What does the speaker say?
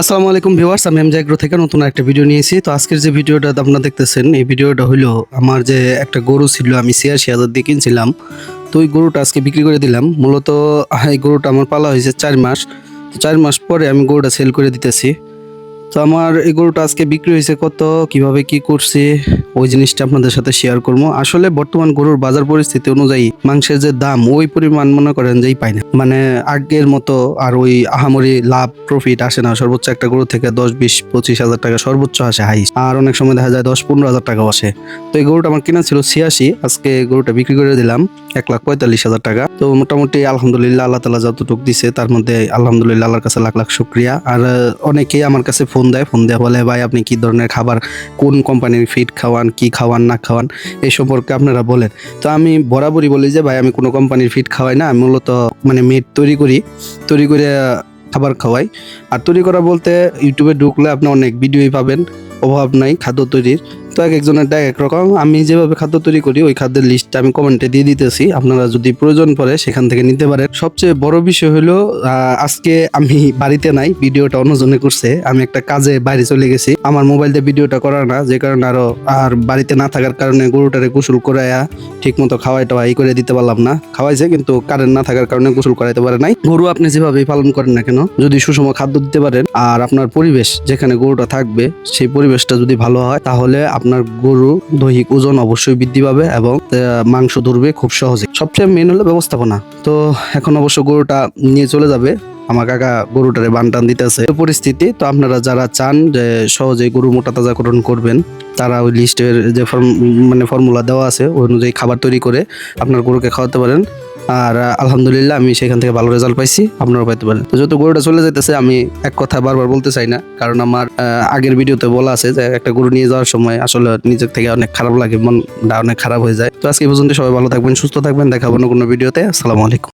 আসসালামু আলাইকুম ভিউয়ার্স, আমি এমজে এগ্রো থেকে নতুন একটা ভিডিও নিয়েছি তো আজকের যে ভিডিওটা আপনারা দেখতেছেন, এই ভিডিওটা হলো আমার যে একটা গরু ছিল, আমি ছিয়াশি হাজার দিয়ে কিনছিলাম। তো ওই গরুটা আজকে বিক্রি করে দিলাম। মূলত, এই গরুটা আমার পালা হয়েছে চার মাস। তো চার মাস পরে আমি গরুটা সেল করে দিতেছি। তো আমার এই আজকে বিক্রি হয়েছে কত, কীভাবে কি করছি, ওই জিনিসটা আপনাদের সাথে শেয়ার করব। আসলে বর্তমান গরুর বাজার পরিস্থিতি অনুযায়ী মাংসের যে দাম, ওই পরিমাণ মনে করেন যেই পাই না। মানে আগের মতো আর ওই আহামরি লাভ প্রফিট আসে না। সর্বোচ্চ একটা গরু থেকে দশ, বিশ, পঁচিশ হাজার টাকা সর্বোচ্চ আসে, হাই। আর অনেক সময় দেখা যায় দশ, পনেরো হাজার টাকাও আসে। তো এই গরুটা আমার কেনা ছিল ছিয়াশি, আজকে গরুটা বিক্রি করে দিলাম এক লাখ পঁয়তাল্লিশ হাজার টাকা। তো মোটামুটি আলহামদুলিল্লাহ, আল্লাহ তালা যতটুকু দিছে, তার মধ্যে আলহামদুলিল্লাহ, আল্লাহর কাছে লাখ লাখ শুক্রিয়া। আর অনেকেই আমার কাছে ফোন দেয়, ফোন দেওয়া বলে, ভাই, আপনি কি ধরনের খাবার, কোন কোম্পানির ফিড খাওয়ান, কি খাওয়ান, না খাওয়ান? এই সম্পর্কে আপনারা বলেন। তো আমি বরাবরই বলি যে, ভাই, আমি কোনো কোম্পানির ফিড খাওয়াই না, আমি মূলত মানে মেড তৈরি করি, তৈরি করে, খাবার খাওয়াই। আর তৈরি করা বলতে ইউটিউবে ঢুকলে আপনি অনেক ভিডিওই পাবেন, অভাব নাই, খাদ্য তৈরির। তো এক একজনের এক এক রকম। আমি যেভাবে খাদ্য তৈরি করি, ওই খাদ্যের লিস্টটা আমি কমেন্টে দিয়ে দিতেছি। আপনারা যদি প্রয়োজন পড়ে সেখান থেকে নিতে পারেন। সবচেয়ে বড় বিষয় হলো আজকে আমি বাড়িতে নাই, ভিডিওটা অন্যজনে করছে। আমি একটা কাজে বাইরে চলে গেছি। আমার মোবাইল দিয়ে ভিডিওটা করার না, যে কারণে আরও আর বাড়িতে না থাকার কারণে গরুটারে গোসল করাইয়া ঠিক মতো খাওয়াই টাওয়াই করে দিতে পারলাম না। খাওয়াইছে, কিন্তু কারেন্ট না থাকার কারণে গোসল করাইতে পারে নাই। গরু আপনি যেভাবেই পালন করেন না কেন, যদি সুষম খাদ্য দিতে পারেন, আর আপনার পরিবেশ যেখানে গরুটা থাকবে, সেই পরিবেশটা যদি ভালো হয়, তাহলে আপনার গরু দৈহিক ওজন অবশ্যই বৃদ্ধি পাবে এবং মাংস ধরবে খুব সহজে। সবচেয়ে মেন হলো ব্যবস্থাপনা। তো এখন অবশ্য গরুটা নিয়ে চলে যাবে। আমার কাকা গরুটারে বানটান দিতেছে। পরিস্থিতি, তো আপনারা যারা চান যে সহজে গরু মোটা তাজাকরণ করবেন, তারা ওই লিস্টের যে ফর্ম মানে ফর্মুলা দেওয়া আছে, ওই অনুযায়ী খাবার তৈরি করে আপনার গরুকে খাওয়াতে পারেন। আর আলহামদুলিল্লাহ আমি সেখান থেকে ভালো রেজাল্ট পাইছি আপনারা পাইতে পারেন। তো যেহেতু গরুটা চলে যেতেছে আমি এক কথা বারবার বলতে চাই না, কারণ আমার আগের ভিডিওতে বলা আছে যে একটা গরু নিয়ে যাওয়ার সময় আসলে নিজের থেকে অনেক খারাপ লাগে, মনটা অনেক খারাপ হয়ে যায়। তো আজকে পর্যন্ত সবাই ভালো থাকবেন, সুস্থ থাকবেন দেখাবো কোনো ভিডিওতে। আসসালামু আলাইকুম।